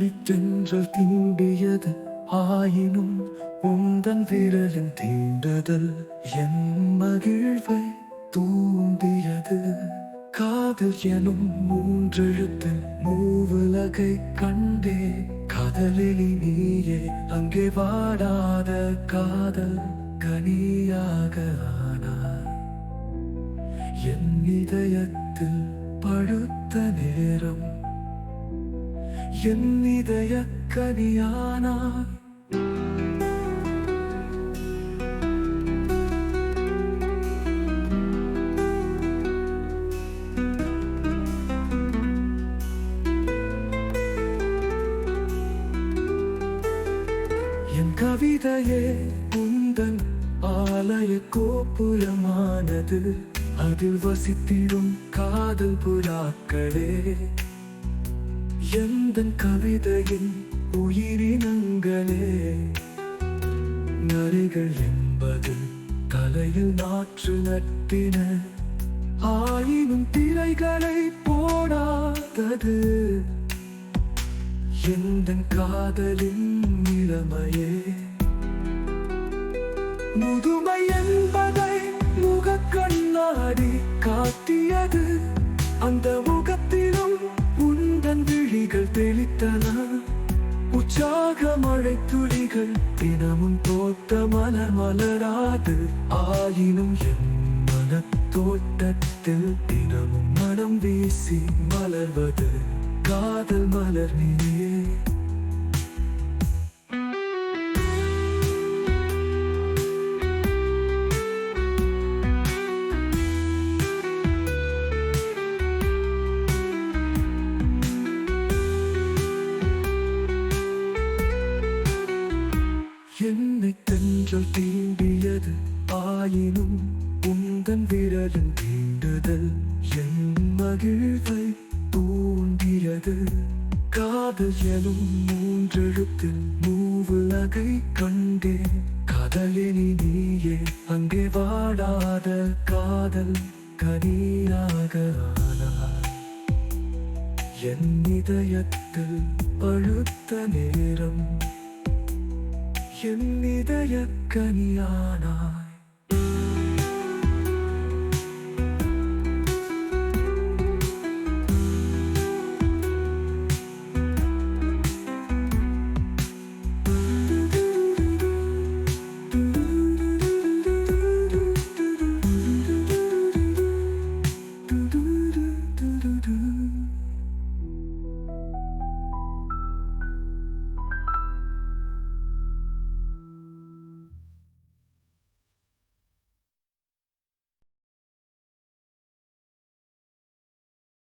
என்னைத்தென்றல் தீண்டியது ஆயினும் உந்தன் விரலின் தீண்டுதல் என் மகிழ்வை தூண்டியது. காதல் எனும் மூன்றெழுத்து மூவுலகை கண்டே காதலில் நீயே அங்கே வாடாத காதல் கனியாக ஆனார். என் இதயத்தில் படுத்த நேரம் என் இதய கனியானார் என் கவிதையே உந்தன் ஆலய கோபுரமானது. அதில் வசித்திடும் காதல் புறாக்களே. எந்த கவிதையின் உயிரினங்களே? நரிகள் என்பது தலையில் நாற்று நட்டின ஆயினும் திரைகளை போடாதது. எந்த காதலின் இளமையே முதுமை என்பதை முகக்கண்ணாடி காட்டியது. அந்த முகத்தை விழிகள் தெளித்தன. உற்சாக மழை துளிகள் தினமும் தோத்த மலர் மலராது. ஆயினும் என் மனத் தோட்டத்தில் தினமும் மனம் வீசி மலர்வது. காதல் மலர் நீயே என்னை தென்றல் தீண்டியது ஆயினும் உந்தன் விரலும் தீண்டுதல் என் மகிழ்வை தூண்டியது. காதல் எனும் மூன்றெழுத்தில் மூவுலகை கண்டே காதலினி நீயே அங்கே வாடாத காதல் கனியாக என் இதயத்தில் பழுத்த நேரம் என் இதய கனியானார்